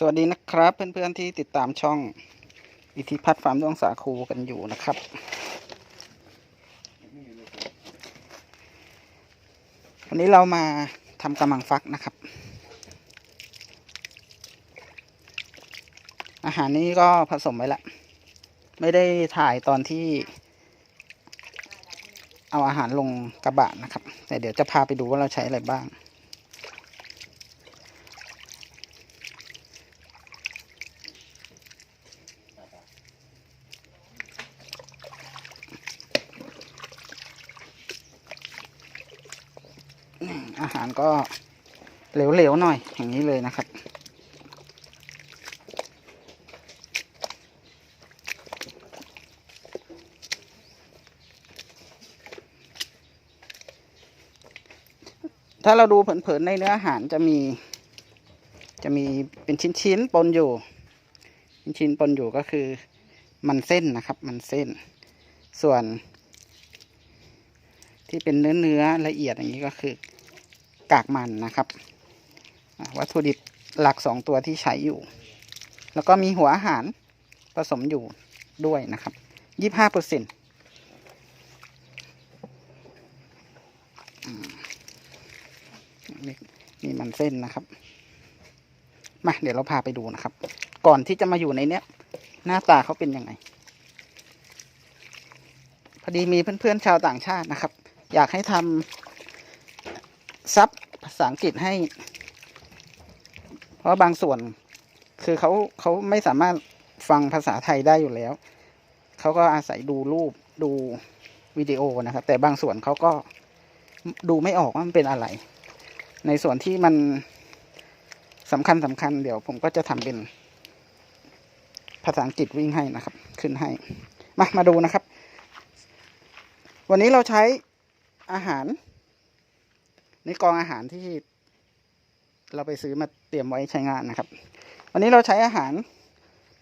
สวัสดีนะครับเพื่อนๆที่ติดตามช่อง อิทธิพัฒน์ฟาร์มดวงสาคูกันอยู่นะครับ วันนี้เรามาทำกำมังฟักนะครับ อาหารนี้ก็ผสมไว้ละไม่ได้ถ่ายตอนที่ เอาอาหารลงกระบะนะครับ แต่เดี๋ยวจะพาไปดูว่าเราใช้อะไรบ้าง อาหาร ก็เหลวๆหน่อยอย่างนี้เลยนะครับ ถ้าเราดูเผินๆในเนื้ออาหารจะมี จะมีเป็นชิ้นๆปนอยู่ ชิ้นๆปนอยู่ก็คือมันเส้นนะครับ มันเส้น ส่วนที่เป็นเนื้อเนื้อละเอียดอย่างนี้ก็คือ กากมันนะครับ วัตถุดิบหลักสองตัวที่ใช้อยู่ แล้วก็มีหัวอาหารผสมอยู่ด้วยนะครับยี่ห้าเปอร์เซ็นต์มีมันเส้นนะครับ มาเดี๋ยวเราพาไปดูนะครับ ก่อนที่จะมาอยู่ในเนี้ย หน้าตาเขาเป็นยังไง พอดีมีเพื่อนๆชาวต่างชาตินะครับ อยากให้ทำ ซับภาษาอังกฤษให้ เพราะบางส่วน คือเขาเขาไม่สามารถฟังภาษาไทยได้อยู่แล้ว เขาก็อาศัยดูรูปดูวิดีโอนะครับ แต่บางส่วนเขาก็ดูไม่ออกว่ามันเป็นอะไร ในส่วนที่มันสำคัญสำคัญเดี๋ยวผมก็จะทำเป็นภาษาอังกฤษวิ่งให้นะครับ ขึ้นให้ มา มาดูนะครับ วันนี้เราใช้อาหาร นี่กองอาหารที่เราไปซื้อมาเตรียมไว้ใช้งานนะครับ วันนี้เราใช้อาหาร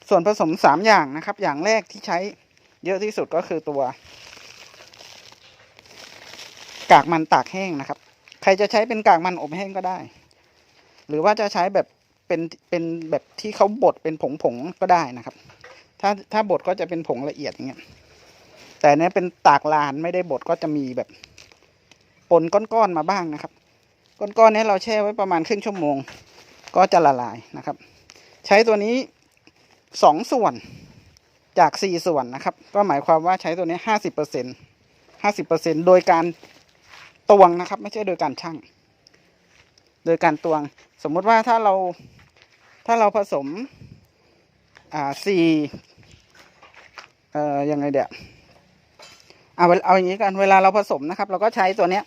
ส่วนผสมสามอย่างนะครับ อย่างแรกที่ใช้เยอะที่สุดก็คือตัว กากมันตากแห้งนะครับ ใครจะใช้เป็นกากมันอบแห้งก็ได้ หรือว่าจะใช้แบบเป็นเป็นแบบที่เขาบดเป็นผงผงๆก็ได้นะครับ ถ้าถ้าบดก็จะเป็นผงละเอียดอย่างเงี้ยแต่เนี้ยเป็นตากลานไม่ได้บดก็จะมีแบบ ปนก้อนๆมาบ้างนะครับ ก้อนๆนี้เราแช่ไว้ประมาณครึ่งชั่วโมง ก็จะละลายนะครับ ใช้ตัวนี้สองส่วนจากสี่ส่วนนะครับ ก็หมายความว่าใช้ตัวนี้ห้าสิบเปอร์เซ็นห้าสิบเปอร์เซ็นโดยการตวงนะครับ ไม่ใช่โดยการชั่ง โดยการตวง สมมุติว่าถ้าเราถ้าเราผสมอ่าสี่เอ่อยังไงเดี๋ยว เอาเอาอย่างนี้กันเวลาเราผสมนะครับ เราก็ใช้ตัวเนี้ย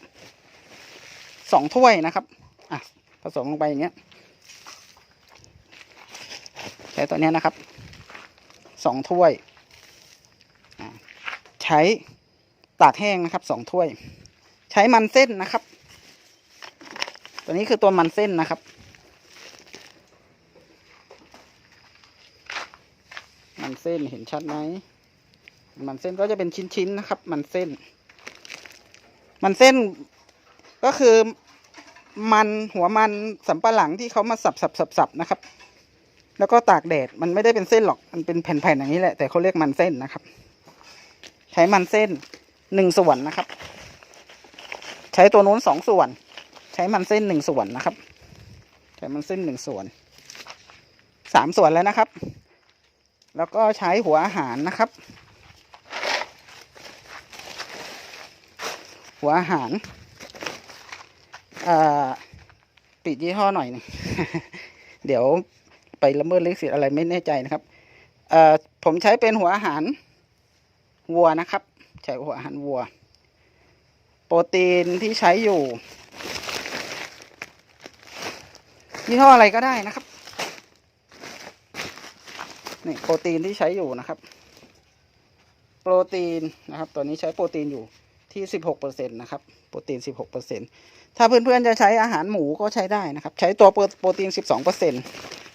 สองถ้วยนะครับ อะ ผสมลงไปอย่างเงี้ย ใช้ตัวเนี้ยนะครับสองถ้วยใช้ตากแห้งนะครับสองถ้วย ใช้มันเส้นนะครับ ตัวนี้คือตัวมันเส้นนะครับมันเส้นเห็นชัดไหม มันเส้นก็จะเป็นชิ้นๆนะครับ มันเส้น มันเส้นก็คือมันหัวมันสำปะหลังที่เขามาสับสับสับสับนะครับ แล้วก็ตากแดดมันไม่ได้เป็นเส้นหรอกมันเป็นแผ่นๆอย่างนี้แหละแต่เขาเรียกมันเส้นนะครับ ใช้มันเส้นหนึ่งส่วนนะครับ ใช้ตัวนู้นสองส่วน ใช้มันเส้นหนึ่งส่วนนะครับ ใช้มันเส้นหนึ่งส่วนสามส่วนแล้วนะครับ แล้วก็ใช้หัวอาหารนะครับ หัวอาหารปิดยี่ห้อหน่อยหนึงเดี๋ยวไปละเมิดลิขสิทธิ์อะไรไม่แน่ใจนะครับผมใช้เป็นหัวอาหารวัวนะครับ ใช้หัวอาหารวัว โปรตีนที่ใช้อยู่ยี่ห้ออะไรก็ได้นะครับนี่โปรตีนที่ใช้อยู่นะครับ โปรตีนนะครับ ตัวนี้ใช้โปรตีนอยู่ ที่สิบหกเปอร์เซ็นตนะครับโปรตีนสิบหกเปอร์เซ็นถ้าเพื่อนๆจะใช้อาหารหมูก็ใช้ได้นะครับ ใช้ตัวโปรตีนสิบสองเปอร์เซ็น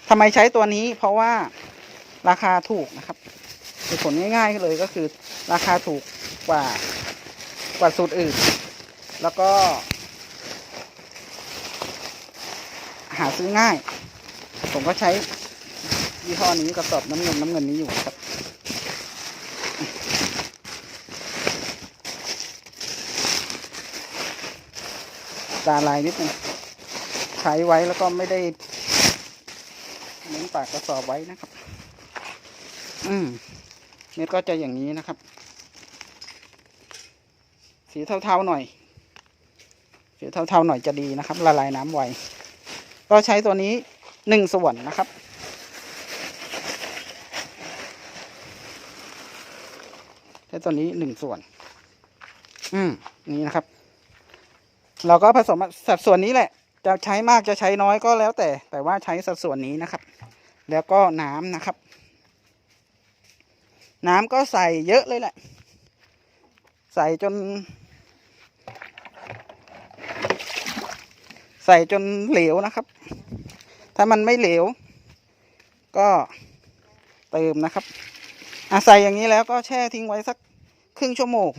ทำไมใช้ตัวนี้เพราะว่าราคาถูกนะครับเหตุผลง่ายๆเลยก็คือราคาถูกกว่ากว่าสูตรอื่น แล้วก็ หาซื้อง่าย ผมก็ใช้ยี่ห้อนี้กระสอบน้ำเงินน้ำเงินนี้อยู่ครับ ตาลายนิดนึงใช้ไว้แล้วก็ไม่ได้เน้นปากกระสอบไว้นะครับ อืมเม็ดก็จะอย่างนี้นะครับ สีเทาๆหน่อย สีเทาๆหน่อยจะดีนะครับ ละลายน้ำไวก็ใช้ตัวนี้หนึ่งส่วนนะครับใช้ตัวนี้หนึ่งส่วน อืม นี่นะครับ เราก็ผสมสัดส่วนนี้แหละ จะใช้มากจะใช้น้อยก็แล้วแต่ แต่ว่าใช้สัดส่วนนี้นะครับ แล้วก็น้ำนะครับ น้ำก็ใส่เยอะเลยแหละ ใส่จน ใส่จนเหลวนะครับ ถ้ามันไม่เหลว ก็เติมนะครับอะใส่อย่างนี้แล้วก็แช่ทิ้งไว้สักครึ่งชั่วโมง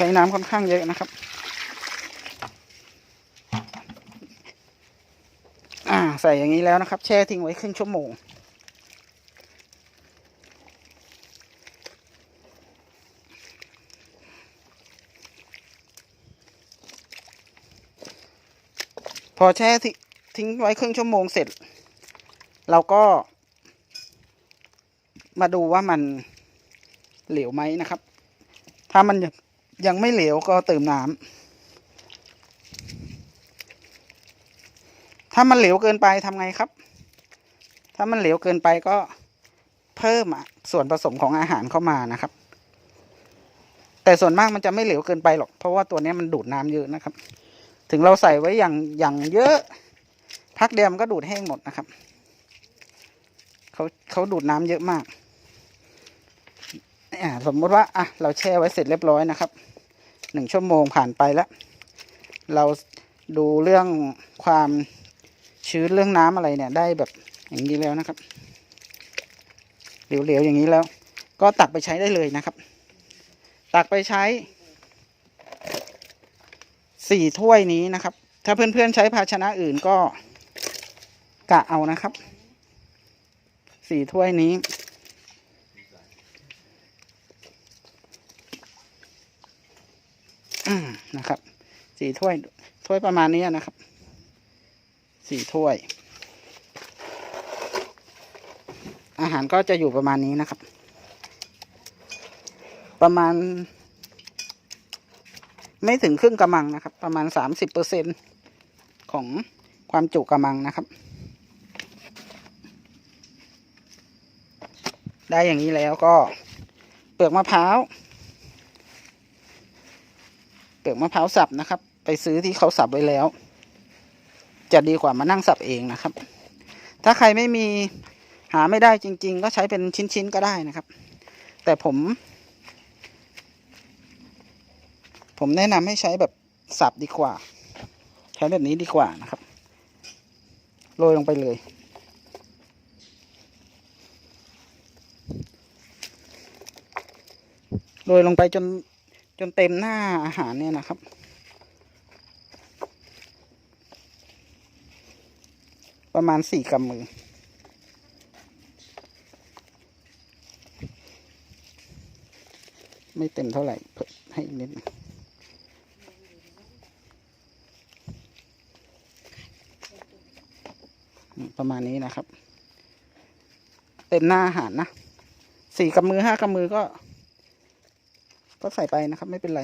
ใช้น้ำค่อนข้างเยอะนะครับอ่าใส่อย่างนี้แล้วนะครับ แช่ทิ้งไว้ครึ่งชั่วโมง พอแช่ทิทิ้งไว้ครึ่งชั่วโมงเสร็จ เราก็ มาดูว่ามันเหลวไหมนะครับ ถ้ามัน ยังไม่เหลวก็เติมน้ำถ้ามันเหลวเกินไปทำไงครับ ถ้ามันเหลวเกินไปก็เพิ่มส่วนผสมของอาหารเข้ามานะครับ แต่ส่วนมากมันจะไม่เหลวเกินไปหรอก เพราะว่าตัวนี้มันดูดน้ำเยอะนะครับ ถึงเราใส่ไว้อย่างอย่างเยอะ พักเดียวมันก็ดูดแห้งหมดนะครับเขาเขาดูดน้ำเยอะมาก อ่าสมมติว่าอะเราแช่ไว้เสร็จเรียบร้อยนะครับหนึ่งชั่วโมงผ่านไปแล้ว เราดูเรื่องความชื้นเรื่องน้ำอะไรเนี่ยได้แบบอย่างนี้แล้วนะครับเหลวๆอย่างนี้แล้ว ก็ตักไปใช้ได้เลยนะครับ ตักไปใช้สี่ถ้วยนี้นะครับ ถ้าเพื่อนๆใช้ภาชนะอื่นก็กะเอานะครับสี่ถ้วยนี้ อืม นะครับสี่ถ้วยถ้วยประมาณนี้นะครับสี่ถ้วย อาหารก็จะอยู่ประมาณนี้นะครับ ประมาณ ไม่ถึงครึ่งกระมังนะครับ ประมาณสามสิบเปอร์เซ็นของความจุกระมังนะครับ ได้อย่างนี้แล้วก็เปลือกมะพร้าว ลือกมะพร้าวสับนะครับ ไปซื้อที่เขาสับไว้แล้ว จะดีกว่ามานั่งสับเองนะครับ ถ้าใครไม่มีหาไม่ได้จริง ๆ ก็ใช้เป็นชิ้นๆก็ได้นะครับ แต่ผม ผมแนะนำให้ใช้แบบสับดีกว่า ใช้แบบนี้ดีกว่านะครับ โรยลงไปเลยโรยลงไปจน จนเต็มหน้าอาหารเนี่ยนะครับ ประมาณสี่กำมือ ไม่เต็มเท่าไหร่เพิ่มให้นิดนึงประมาณนี้นะครับ เต็มหน้าอาหารนะสี่กำมือห้ากำมือก็ ก็ใส่ไปนะครับไม่เป็นไร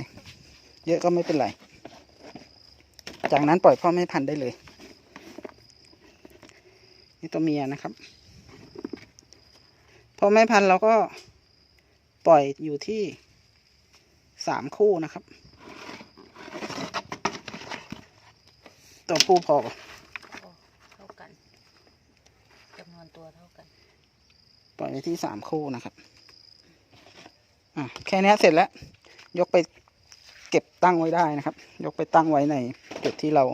เยอะก็ไม่เป็นไร จากนั้นปล่อยพ่อแม่พันธุ์ได้เลย นี่ตัวเมียนะครับพ่อแม่พันธุ์เราก็ปล่อยอยู่ที่สามคู่นะครับ ตัวผู้พอเท่ากันจำนวนตัวเท่ากัน ปล่อยไว้ที่สามคู่นะครับ อะแค่นี้เสร็จแล้ว ยกไปเก็บตั้งไว้ได้นะครับ ยกไปตั้งไว้ในจุดที่เรา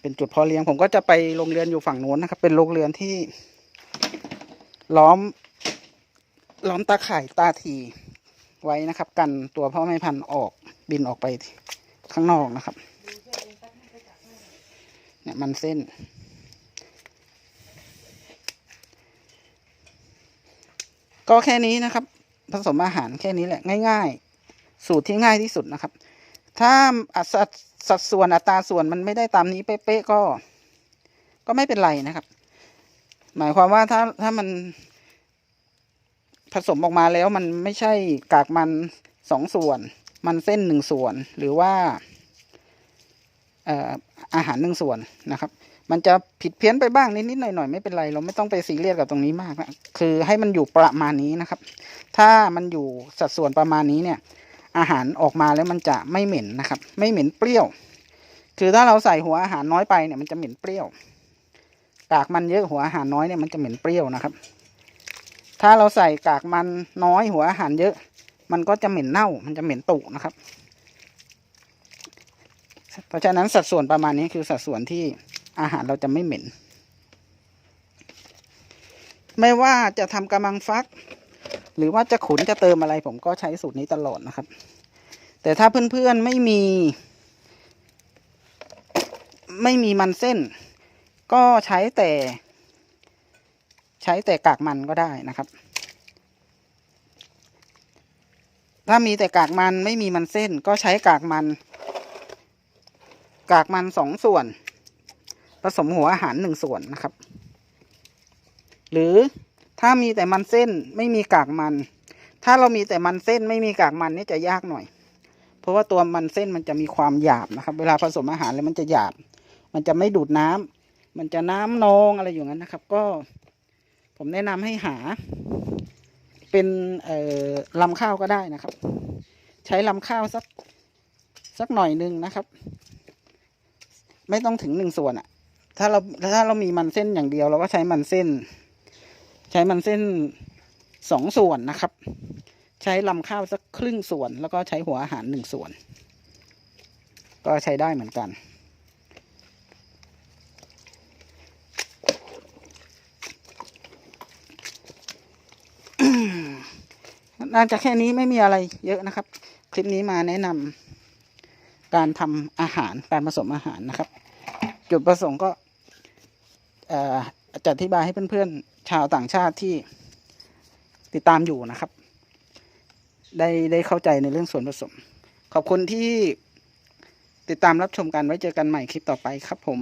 เป็นจุดเพอเลี้ยง ผมก็จะไปโรงเรือนอยู่ฝั่งโน้นนะครับ เป็นโรงเรือนที่ ล้อม ล้อมตาข่ายตาทีไว้นะครับ กันตัวพ่อแม่พันธุ์ออกบินออกไปข้างนอกนะครับ เนี่ยมันเส้น ก็แค่นี้นะครับ ผสมอาหารแค่นี้แหละง่าย ๆ สูตรที่ง่ายที่สุดนะครับ ถ้าสัดสัดส่วนอัตราส่วนมันไม่ได้ตามนี้เป๊ะๆก็ ก็ไม่เป็นไรนะครับ หมายความว่าถ้าถ้ามันผสมออกมาแล้วมันไม่ใช่กากมันสองส่วน มันเส้นหนึ่งส่วน หรือว่าอ่ออาหารหนึ่งส่วนนะครับ มันจะผิดเพี้ยนไปบ้างนิดๆหน่อยๆไม่เป็นไร เราไม่ต้องไปซีเรียสกับตรงนี้มากนะคือให้มันอยู่ประมาณนี้นะครับ ถ้ามันอยู่สัดส่วนประมาณนี้เนี่ย อาหารออกมาแล้วมันจะไม่เหม็นนะครับ ไม่เหม็นเปรี้ยว คือถ้าเราใส่หัวอาหารน้อยไปเนี่ยมันจะเหม็นเปรี้ยวกากมันเยอะหัวอาหารน้อยเนี่ยมันจะเหม็นเปรี้ยวนะครับ ถ้าเราใส่กากมันน้อยหัวอาหารเยอะ มันก็จะเหม็นเน่า มันจะเหม็นตุนะครับ เพราะฉะนั้นสัดส่วนประมาณนี้คือสัดส่วนที่ อาหารเราจะไม่เหม็น ไม่ว่าจะทำกำมังฟัก หรือว่าจะขุนจะเติมอะไร ผมก็ใช้สูตรนี้ตลอดนะครับ แต่ถ้าเพื่อนๆไม่มี ไม่มีมันเส้น ก็ใช้แต่ ใช้แต่กากมันก็ได้นะครับถ้ามีแต่กากมันไม่มีมันเส้นก็ใช้กากมัน กากมันสองส่วน สมหัวอาหารหนึ่งส่วนนะครับ หรือถ้ามีแต่มันเส้นไม่มีกากมัน ถ้าเรามีแต่มันเส้นไม่มีกากมันนี่จะยากหน่อย เพราะว่าตัวมันเส้นมันจะมีความหยาบนะครับ เวลาผสมอาหารแล้วมันจะหยาบ มันจะไม่ดูดน้ำมันจะน้ำนองอะไรอย่างนั้นนะครับ ก็ผมแนะนำให้หา เป็นเอ่อลำข้าวก็ได้นะครับ ใช้ลำข้าวสักสักหน่อยหนึ่งนะครับ ไม่ต้องถึงหนึ่งส่วนอะ ถ้าเราถ้าเรามีมันเส้นอย่างเดียวเราก็ใช้มันเส้น ใช้มันเส้นสองส่วนนะครับ ใช้ลำข้าวสักครึ่งส่วน แล้วก็ใช้หัวอาหารหนึ่งส่วน ก็ใช้ได้เหมือนกัน น่าจะแค่นี้ไม่มีอะไรเยอะนะครับ คลิปนี้มาแนะนำการทำอาหารการผสมอาหารนะครับ จุดประสงค์ก็ จะอธิบายให้เพื่อนๆชาวต่างชาติที่ติดตามอยู่นะครับ ได้ได้เข้าใจในเรื่องส่วนผสม ขอบคุณที่ติดตามรับชมกันไว้เจอกันใหม่คลิปต่อไปครับผม